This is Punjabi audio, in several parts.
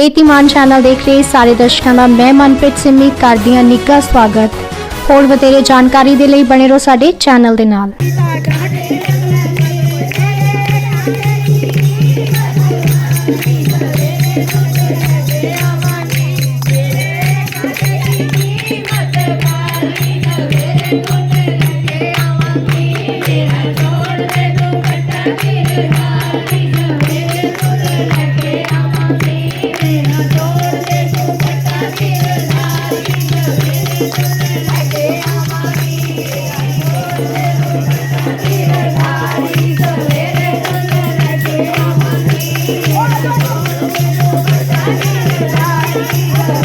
ਏਤੀਮਾਨ ਚੈਨਲ ਦੇਖ ਰਹੇ ਸਾਰੇ ਦਰਸ਼ਕਾਂ ਦਾ ਮੈਂ ਮਨਪ੍ਰੀਤ ਸਿੰਮੀ ਕਰਦੀ ਹਾਂ ਨਿੱਘਾ ਸਵਾਗਤ। ਹੋਰ ਵਧੇਰੇ ਜਾਣਕਾਰੀ ਦੇ ਲਈ ਬਣੇ ਰਹੋ ਸਾਡੇ ਚੈਨਲ ਦੇ ਨਾਲ। Thank you.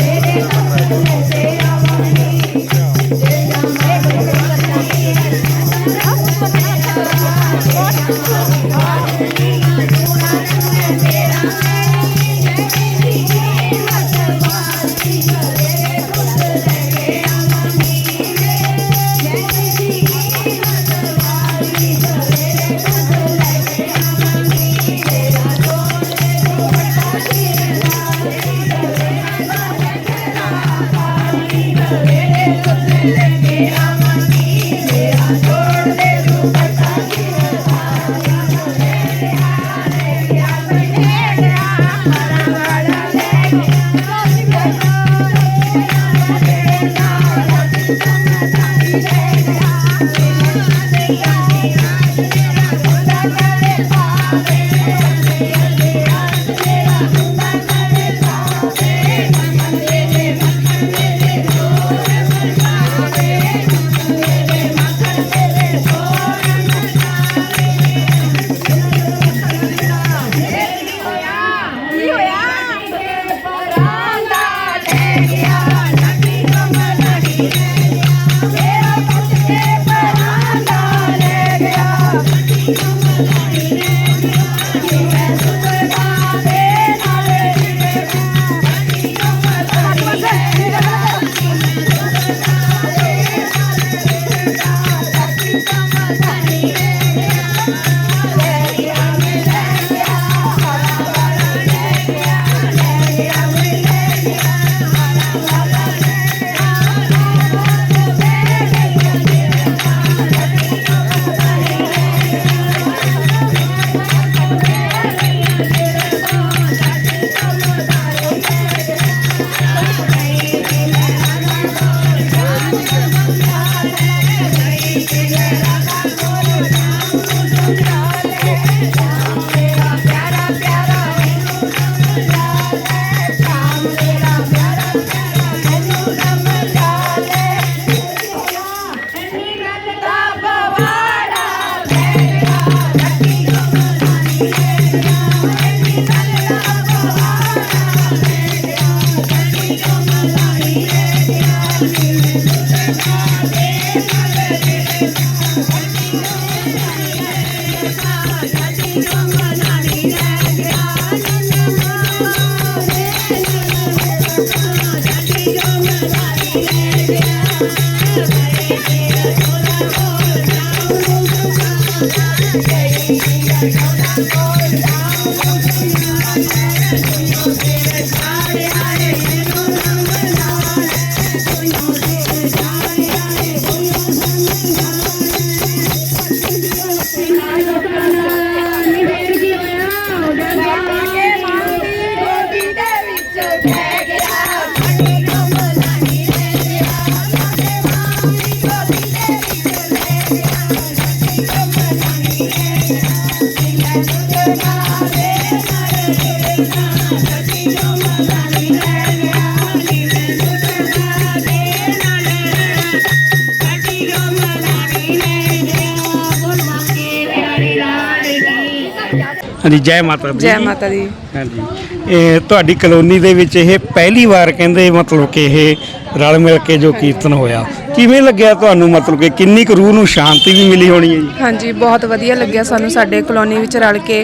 ਹਾਂਜੀ ਜੈ ਮਾਤਾ ਦੀ। ਜੈ ਮਾਤਾ ਦੀ। ਹਾਂਜੀ। ਇਹ ਤੁਹਾਡੀ ਕਲੋਨੀ ਦੇ ਵਿੱਚ ਇਹ ਪਹਿਲੀ ਵਾਰ ਕਹਿੰਦੇ ਮਤਲਬ ਕਿ ਇਹ ਰਲ ਮਿਲ ਕੇ ਜੋ ਕੀਰਤਨ ਹੋਇਆ। ਕਿਵੇਂ ਲੱਗਿਆ ਤੁਹਾਨੂੰ? ਮਤਲਬ ਕਿ ਕਿੰਨੀ ਕੁ ਰੂਹ ਨੂੰ ਸ਼ਾਂਤੀ ਵੀ ਮਿਲੀ ਹੋਣੀ ਹੈ ਜੀ? ਹਾਂਜੀ ਬਹੁਤ ਵਧੀਆ ਲੱਗਿਆ ਸਾਨੂੰ ਸਾਡੇ ਕਲੋਨੀ ਵਿੱਚ ਰਲ ਕੇ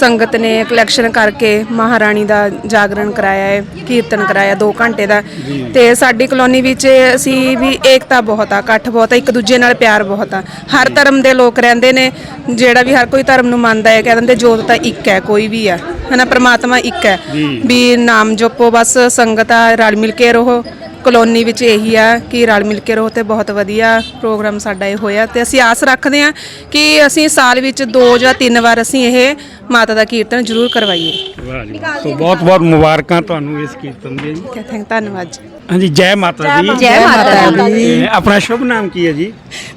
ਸੰਗਤ ਨੇ ਕਲੈਕਸ਼ਨ ਕਰਕੇ ਮਹਾਰਾਣੀ ਦਾ ਜਾਗਰਣ ਕਰਾਇਆ ਹੈ ਕੀਰਤਨ ਕਰਾਇਆ 2 ਘੰਟੇ ਦਾ। ਤੇ ਸਾਡੀ ਕਲੋਨੀ ਵਿੱਚ ਅਸੀਂ ਵੀ ਏਕਤਾ ਬਹੁਤ ਆ ਇਕੱਠ ਬਹੁਤ ਆ ਇੱਕ ਦੂਜੇ ਨਾਲ ਪਿਆਰ ਬਹੁਤ ਆ। ਹਰ ਧਰਮ ਦੇ ਲੋਕ ਰਹਿੰਦੇ ਨੇ ਜਿਹੜਾ ਵੀ ਹਰ ਕੋਈ ਧਰਮ ਨੂੰ ਮੰਨਦਾ ਹੈ ਕਹਿ ਦਿੰਦੇ ਜੋਤ ਤਾਂ ਇੱਕ ਹੈ ਕੋਈ ਵੀ ਆ ਹਨਾ ਪ੍ਰਮਾਤਮਾ ਇੱਕ ਹੈ। ਵੀ ਨਾਮ ਜਪੋ ਬਸ ਸੰਗਤ ਆ ਰਲ ਮਿਲ ਕੇ ਰਹੋ। ਕਲੋਨੀ ਵਿੱਚ ਇਹੀ ਆ ਕਿ ਰਲ ਮਿਲ ਕੇ ਰਹੋ ਤੇ ਬਹੁਤ ਵਧੀਆ ਪ੍ਰੋਗਰਾਮ ਸਾਡਾ ਇਹ ਹੋਇਆ ਤੇ ਅਸੀਂ ਆਸ ਰੱਖਦੇ ਹਾਂ ਕਿ ਅਸੀਂ ਸਾਲ ਵਿੱਚ ਦੋ ਜਾਂ ਤਿੰਨ ਵਾਰ ਅਸੀਂ ਇਹ ਮਾਤਾ ਦਾ ਕੀਰਤਨ ਜ਼ਰੂਰ ਕਰਵਾਈਏ। ਵਾਹ ਜੀ ਵਾਹ। ਸੋ ਬਹੁਤ ਬਹੁਤ ਮੁਬਾਰਕਾਂ ਤੁਹਾਨੂੰ ਇਸ ਕੀਰਤਨ ਦੀਆਂ ਜੀ। ਥੈਂਕ ਧੰਨਵਾਦ ਜੀ। ਹਾਂਜੀ ਜੈ ਮਾਤਾ ਦੀ। ਜੈ ਮਾਤਾ ਦੀ। ਆਪਣਾ ਸ਼ੁਭ ਨਾਮ ਕੀ ਹੈ ਜੀ?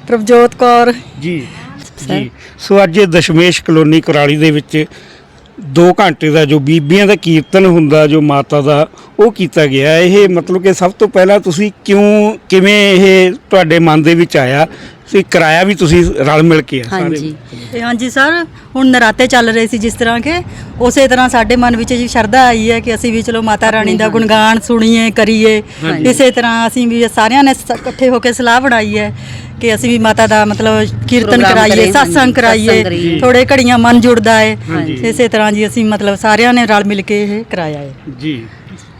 ਪ੍ਰਭਜੋਤ ਕੌਰ। ਜੀ। ਜੀ। ਸੋ ਅੱਜ ਇਹ ਦਸ਼ਮੇਸ਼ ਕਲੋਨੀ ਕੁਰਾਲੀ ਦੇ ਵਿੱਚ 2 ਘੰਟੇ ਦਾ ਜੋ ਬੀਬੀਆਂ ਦਾ ਕੀਰਤਨ ਹੁੰਦਾ, ਜੋ ਮਾਤਾ ਦਾ, ਉਹ ਕੀਤਾ ਗਿਆ। ਇਹ ਮਤਲਬ ਕਿ ਸਭ ਤੋਂ ਪਹਿਲਾਂ ਤੁਸੀਂ ਕਿਉਂ, ਕਿਵੇਂ ਇਹ ਤੁਹਾਡੇ ਮਨ ਦੇ ਵਿੱਚ ਆਇਆ? ਤੇ ਕਿਰਾਇਆ ਵੀ ਤੁਸੀਂ ਰਲ ਮਿਲ ਕੇ ਆ ਸਾਰੇ ਹਾਂਜੀ ਤੇ ਹਾਂਜੀ ਸਰ ਹੁਣ ਨਰਾਤੇ ਚੱਲ ਰਹੇ ਸੀ ਜਿਸ ਤਰ੍ਹਾਂ ਕਿ ਉਸੇ ਤਰ੍ਹਾਂ ਸਾਡੇ ਮਨ ਵਿੱਚ ਜੀ ਸ਼ਰਧਾ ਆਈ ਹੈ ਕਿ ਅਸੀਂ ਵੀ ਚਲੋ ਮਾਤਾ ਰਾਣੀ ਦਾ ਗੁਣਗਾਨ ਸੁਣੀਏ ਕਰੀਏ ਇਸੇ ਤਰ੍ਹਾਂ ਅਸੀਂ ਵੀ ਸਾਰਿਆਂ ਨੇ ਸ- ਇਕੱਠੇ ਹੋ ਕੇ ਸਲਾਹ ਬਣਾਈ ਹੈ ਕਿ ਅਸੀਂ ਵੀ ਮਾਤਾ ਦਾ ਮਤਲਬ ਕੀਰਤਨ ਪ੍ਰੋਗਰਾਮ ਕਰਾਈਏ ਕਰੀਏ, satsang ਹਾਂਜੀ, ਕਰਾਈਏ satsang ਕਰੀਏ। ਥੋੜੇ ਘੜੀਆਂ ਮਨ ਜੁੜਦਾ ਹੈ ਹਾਂਜੀ। ਇਸੇ ਤਰ੍ਹਾਂ ਜੀ ਅਸੀਂ ਮਤਲਬ ਸਾਰਿਆਂ ਨੇ ਰਲ ਮਿਲ ਕੇ ਇਹ ਕਰਾਇਆ ਹੈ ਜੀ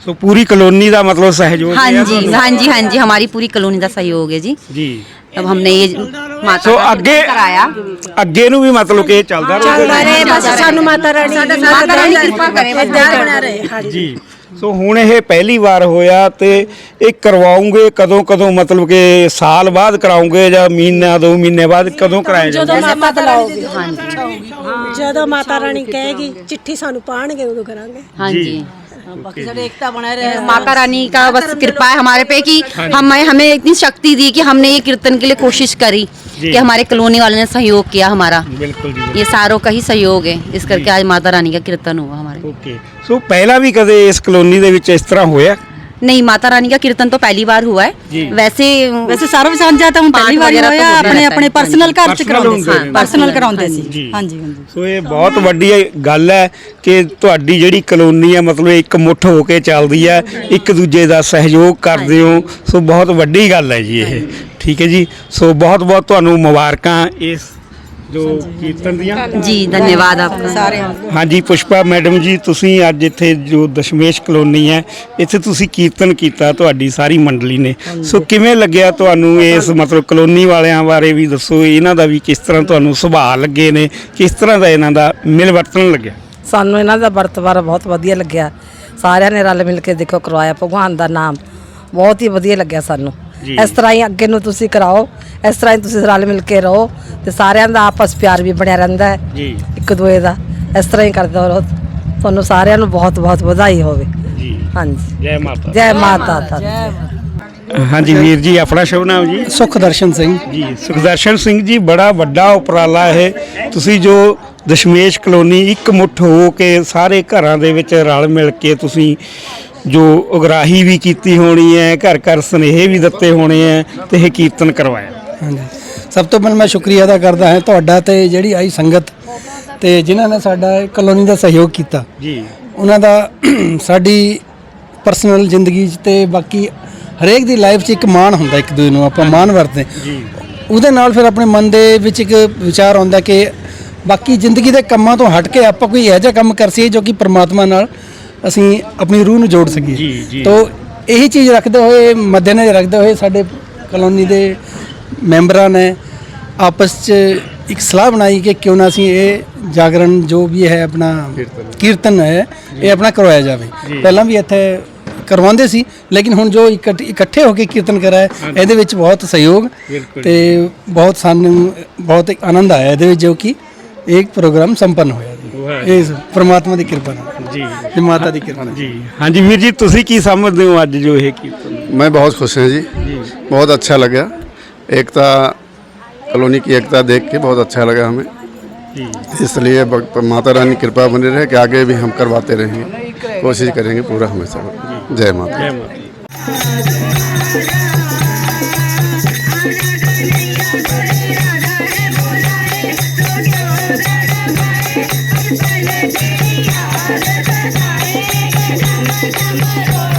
ਸੋ ਪੂਰੀ ਕਲੋਨੀ ਦਾ ਮਤਲਬ ਸਹਿਯੋਗ हाँ ਰਿਹਾ जी ਤੁਹਾਨੂੰ? हाँ जी हाँ जी हमारी पूरी कॉलोनी का सहयोग है जी ਜੀ तब हमने ये माता ਸੋ का ਅੱਗੇ कराया ਅੱਗੇ ਨੂੰ ਵੀ ਮਤਲਬ ਕਿ ਇਹ ਚੱਲਦਾ ਰਹੇ ਬਸ ਸਾਨੂੰ ਮਾਤਾ ਰਾਣੀ माता रानी कृपा करे ਜੀ ਸੋ ਹੁਣ ਇਹ ਪਹਿਲੀ ਵਾਰ ਹੋਇਆ ਤੇ ਇਹ ਕਰਵਾਉਂਗੇ ਕਦੋਂ ਕਦੋਂ ਮਤਲਬ ਕਿ ਸਾਲ ਬਾਅਦ ਕਰਾਉਂਗੇ ਜਾਂ ਮਹੀਨਾ ਦੋ ਮਹੀਨੇ ਬਾਅਦ ਕਦੋਂ ਕਰਾਇਆ ਜਾਊਗਾ ਮਾਤਾ ਬੁਲਾਓਗੇ ਜਦੋਂ ਮਾਤਾ ਰਾਣੀ ਕਹੇਗੀ ਚਿੱਠੀ ਸਾਨੂੰ ਪਾਣਗੇ ਉਦੋਂ ਕਰਾਂਗੇ हाँ जी। जी ਬਾਕੀ ਸਾਡੇ ਏਕਤਾ ਬਣਾ ਰਹੇ माता रानी का बस कृपा है हमारे पे कि हमें हमें इतनी शक्ति दी कि हमने ये कीर्तन के लिए कोशिश करी जी। कि हमारे कॉलोनी वाले ने सहयोग किया हमारा ਬਿਲਕੁਲ ਜੀ ये सारों का ही सहयोग है इस करके आज माता रानी का कीर्तन हुआ हमारे ਓਕੇ ਸੋ ਪਹਿਲਾਂ ਵੀ ਕਦੇ ਇਸ ਕਲੋਨੀ ਦੇ ਵਿੱਚ ਇਸ ਤਰ੍ਹਾਂ ਹੋਇਆ नहीं माता रानी का कीर्तन तो पहली बार हुआ जी। है वैसे ਵੈਸੇ ਸਰਵ ਸਾਂਝਾ ਤਾਂ ਹੁਣ ਪਾਠ ਪਹਿਲੀ ਵਾਰੀ ਵਗੈਰਾ ਤਾਂ ਹੋਇਆ ਹੁੰਦਾ ਆਪਣੇ ਰਹਿੰਦਾ ਆਪਣੇ ਹੈ। ਪਰਸਨਲ ਘਰ ਚ Personal ਕਰਾਉਂਦੇ ਹੁੰਦੇ ਸੀ ਨੇ। ਪਰਸਨਲ ਕਰਾਉਂਦੇ ਜੀ। ਸੀ ਹਾਂਜੀ ਹਾਂਜੀ ਸੋ ਇਹ ਬਹੁਤ ਵੱਡੀ ਗੱਲ ਹੈ ਕਿ ਤੁਹਾਡੀ ਜਿਹੜੀ ਕਲੋਨੀ ਹੈ ਮਤਲਬ ਇੱਕ ਮੁੱਠ ਹੋ ਕੇ ਚੱਲਦੀ ਹੈ ਇੱਕ ਦੂਜੇ ਦਾ ਸਹਿਯੋਗ ਕਰਦੇ ਹੋ ਸੋ ਬਹੁਤ ਵੱਡੀ ਗੱਲ ਹੈ ਜੀ ਇਹ ਠੀਕ ਹੈ ਜੀ ਸੋ ਬਹੁਤ ਬਹੁਤ ਤੁਹਾਨੂੰ ਮੁਬਾਰਕਾਂ ਇਸ ਜੋ ਕੀਰਤਨ ਦੀਆਂ। ਜੀ ਧੰਨਵਾਦ ਆਪਕਾ। ਸਾਰਿਆਂ ਹਾਂਜੀ ਪੁਸ਼ਪਾ ਮੈਡਮ ਜੀ ਤੁਸੀਂ ਅੱਜ ਇੱਥੇ ਜੋ ਦਸ਼ਮੇਸ਼ ਕਲੋਨੀ ਹੈ ਇੱਥੇ ਤੁਸੀਂ ਕੀਰਤਨ ਕੀਤਾ ਤੁਹਾਡੀ ਸਾਰੀ ਮੰਡਲੀ ਨੇ। ਸੋ ਕਿਵੇਂ ਲੱਗਿਆ ਤੁਹਾਨੂੰ ਇਸ ਮਤਲਬ ਕਲੋਨੀ ਵਾਲਿਆਂ ਬਾਰੇ ਵੀ ਦੱਸੋ ਇਹਨਾਂ ਦਾ ਵੀ ਕਿਸ ਤਰ੍ਹਾਂ ਤੁਹਾਨੂੰ ਸੁਭਾਅ ਲੱਗੇ ਨੇ ਕਿਸ ਤਰ੍ਹਾਂ ਦਾ ਇਹਨਾਂ ਦਾ ਮਿਲਵਰਤਨ ਲੱਗਿਆ? ਸਾਨੂੰ ਇਹਨਾਂ ਦਾ ਵਰਤਵਾਰ ਬਹੁਤ ਵਧੀਆ ਲੱਗਿਆ। ਸਾਰਿਆਂ ਨੇ ਰਲ ਮਿਲ ਕੇ ਦੇਖੋ ਕਰਵਾਇਆ ਭਗਵਾਨ ਦਾ ਨਾਮ। ਬਹੁਤ ਹੀ ਵਧੀਆ ਲੱਗਿਆ ਸਾਨੂੰ। ਜੀ। ਇਸ ਤਰ੍ਹਾਂ ਹੀ ਅੱਗੇ ਨੂੰ ਤੁਸੀਂ ਕਰਾਓ ਇਸ ਤਰ੍ਹਾਂ ਹੀ ਤੁਸੀਂ ਰਲ ਮਿਲ ਕੇ ਰਹੋ ਤੇ ਸਾਰਿਆਂ ਦਾ ਆਪਸ ਪਿਆਰ ਵੀ ਬਣਿਆ ਰਹਿੰਦਾ ਹੈ। ਜੀ। ਇੱਕ ਦੂਏ ਦਾ। ਇਸ ਤਰ੍ਹਾਂ ਹੀ ਕਰਦੇ ਰਹੋ। ਤੁਹਾਨੂੰ ਸਾਰਿਆਂ ਨੂੰ ਬਹੁਤ ਬਹੁਤ ਵਧਾਈ ਹੋਵੇ। ਜੀ। ਹਾਂਜੀ। ਜੈ ਮਾਤਾ। ਜੈ ਮਾਤਾ ਦੀ। ਹਾਂਜੀ ਵੀਰ ਜੀ ਆਪਣਾ ਸ਼ੁਭ ਨਾਮ ਜੀ? ਸੁਖਦਰਸ਼ਨ ਸਿੰਘ। ਜੀ ਸੁਖਦਰਸ਼ਨ ਸਿੰਘ ਜੀ ਬੜਾ ਵੱਡਾ ਉਪਰਾਲਾ ਹੈ ਤੁਸੀਂ ਜੋ ਦਸ਼ਮੇਸ਼ ਕਲੋਨੀ ਇੱਕ ਮੁੱਠ ਹੋ ਕੇ ਸਾਰੇ ਘਰਾਂ ਦੇ ਵਿੱਚ ਰਲ ਮਿਲ ਕੇ ਤੁਸੀਂ ਜੋ ਉਗਰਾਹੀ ਵੀ ਕੀਤੀ ਹੋਣੀ ਹੈ ਘਰ ਘਰ ਸੁਨੇਹੇ ਵੀ ਦਿੱਤੇ ਹੋਣੇ ਹੈ ਤੇ ਇਹ ਕੀਰਤਨ ਕਰਵਾਇਆ। ਹਾਂਜੀ। ਸਭ ਤੋਂ ਪਹਿਲਾਂ ਮੈਂ ਸ਼ੁਕਰੀਆ ਅਦਾ ਕਰਦਾ ਹਾਂ ਤੁਹਾਡਾ ਤੇ ਜਿਹੜੀ ਆਈ ਸੰਗਤ ਤੇ ਜਿਨ੍ਹਾਂ ਨੇ ਸਾਡਾ ਇਹ ਕਲੋਨੀ ਦਾ ਸਹਿਯੋਗ ਕੀਤਾ। ਜੀ। ਉਹਨਾਂ ਦਾ ਸਾਡੀ ਪਰਸਨਲ ਜ਼ਿੰਦਗੀ 'ਚ ਤੇ ਬਾਕੀ ਹਰੇਕ ਦੀ ਲਾਈਫ 'ਚ ਇੱਕ ਮਾਣ ਹੁੰਦਾ ਇੱਕ ਦੂਜੇ ਨੂੰ ਆਪਾਂ ਮਾਣ ਵਰਤਦੇ ਜੀ। ਉਹਦੇ ਨਾਲ ਫਿਰ ਆਪਣੇ ਮਨ ਦੇ ਵਿੱਚ ਇੱਕ ਵਿਚਾਰ ਆਉਂਦਾ ਕਿ ਬਾਕੀ ਜ਼ਿੰਦਗੀ ਦੇ ਕੰਮਾਂ ਤੋਂ ਹਟ ਕੇ ਆਪਾਂ ਕੋਈ ਇਹੋ ਜਿਹਾ ਕੰਮ ਕਰ ਸਕੀਏ ਜੋ ਕਿ ਪ੍ਰਮਾਤਮਾ ਨਾਲ ਅਸੀਂ ਆਪਣੀ ਰੂਹ ਨੂੰ ਜੋੜ ਸਕੀਏ। ਜੀ, ਜੀ। ਤੋ ਇਹੀ ਚੀਜ਼ ਰੱਖਦੇ ਹੋਏ ਮੱਦੇਨਜ਼ਰ ਰੱਖਦੇ ਹੋਏ ਸਾਡੇ ਕਲੋਨੀ ਦੇ ਮੈਂਬਰਾਂ ਨੇ ਆਪਸ 'ਚ ਇੱਕ ਸਲਾਹ ਬਣਾਈ ਕਿ ਕਿਉਂ ਨਾ ਅਸੀਂ ਇਹ ਜਾਗਰਣ ਜੋ ਵੀ ਹੈ ਆਪਣਾ ਕੀਰਤਨ। ਹੈ ਇਹ ਆਪਣਾ ਕਰਵਾਇਆ ਜਾਵੇ। ਪਹਿਲਾਂ ਵੀ ਇੱਥੇ ਕਰਵਾਉਂਦੇ ਸੀ ਲੇਕਿਨ ਹੁਣ ਜੋ ਇਕੱਠ- ਇਕੱਠੇ ਹੋ ਕੇ ਕੀਰਤਨ ਕਰਾਇਆ ਇਹਦੇ ਵਿੱਚ ਬਹੁਤ ਸਹਿਯੋਗ ਬਿਲਕੁਲ। ਤੇ ਬਹੁਤ ਸਾਨੂੰ ਬਹੁਤ ਇੱਕ ਆਨੰਦ ਆਇਆ ਇਹਦੇ ਵਿੱਚ ਜੋ ਕਿ ਇੱਕ ਪ੍ਰੋਗਰਾਮ ਸੰਪੰਨ ਹੋਇਆ ਵਾਹ। ਜੀ ਇਹ ਪ੍ਰਮਾਤਮਾ ਦੀ ਕਿਰਪਾ ਨਾਲ ਜੀ ਤੇ ਮਾਤਾ ਦੀ ਕਿਰਪਾ ਨਾਲ ਜੀ ਹਾਂਜੀ ਵੀਰ ਜੀ ਤੁਸੀਂ ਕੀ ਸਮਝਦੇ ਹੋ ਅੱਜ ਜੋ ਇਹ ਕੀਰਤਨ मैं बहुत खुश हूँ जी बहुत अच्छा लगा एकता कॉलोनी की एकता देख के बहुत अच्छा लगा हमें इसलिए भग- माता रानी कृपा बनी रहे कि आगे भी हम करवाते रहेंगे कोशिश करेंगे पूरा हमेशा जय माता ਜੈ ਮਾਤਾ Thank you.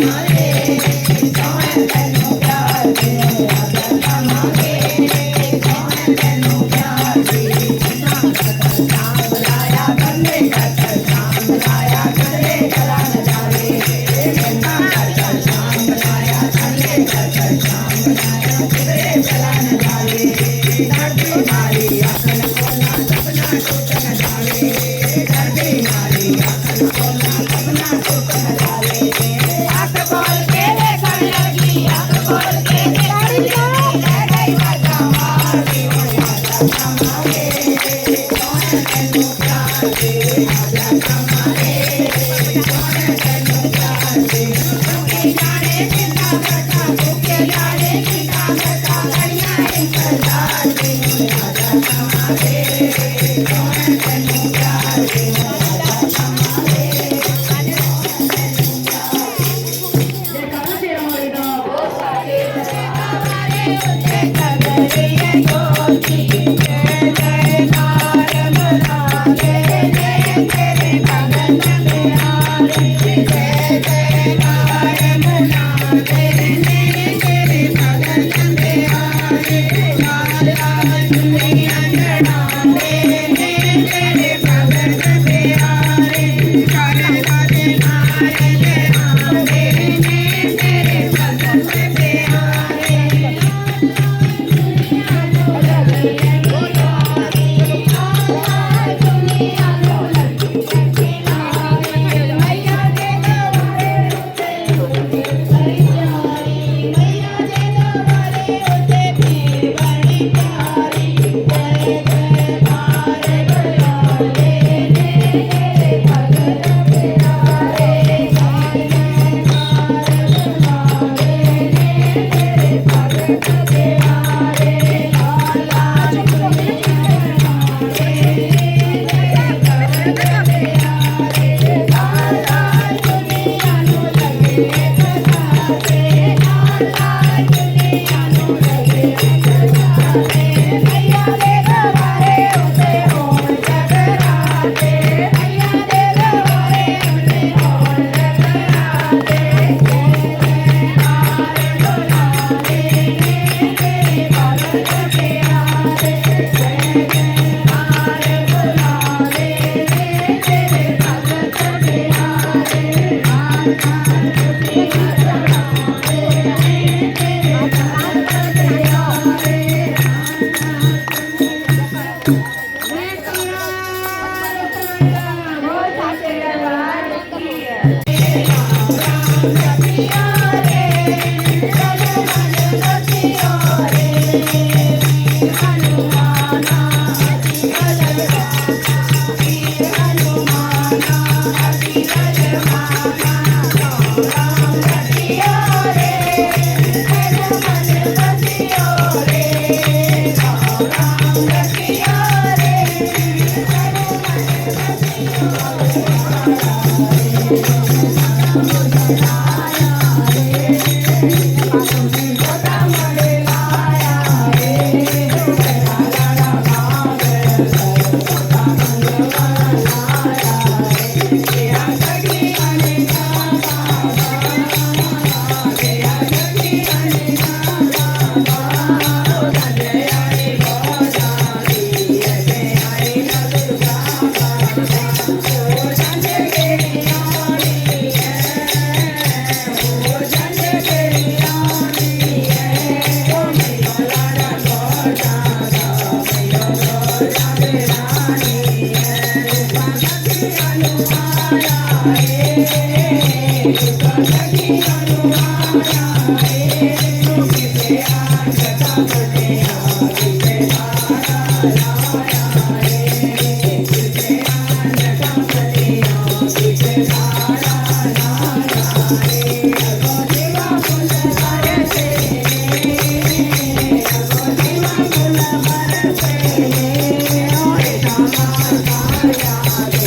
Hare Rama, Rama, Rama.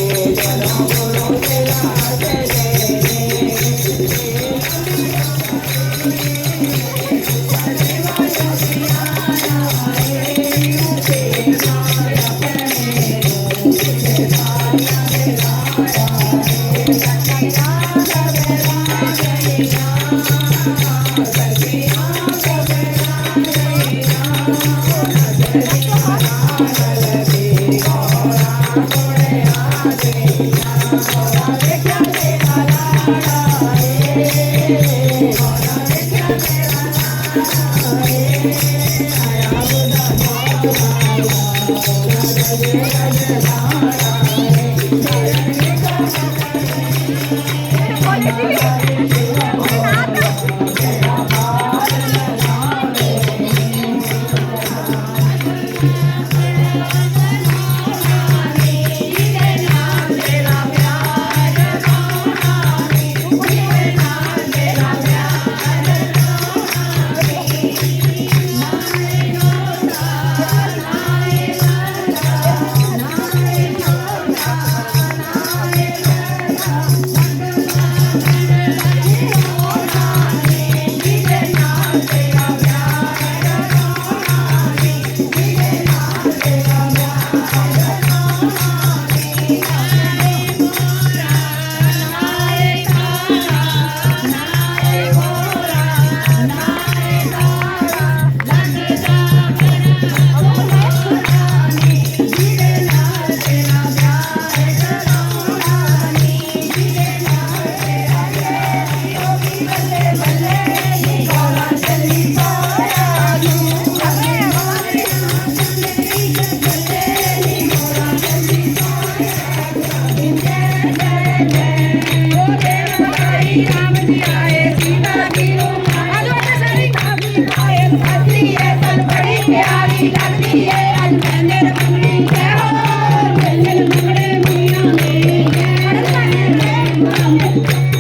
ਬੜੀ ਪਿਆਰੀ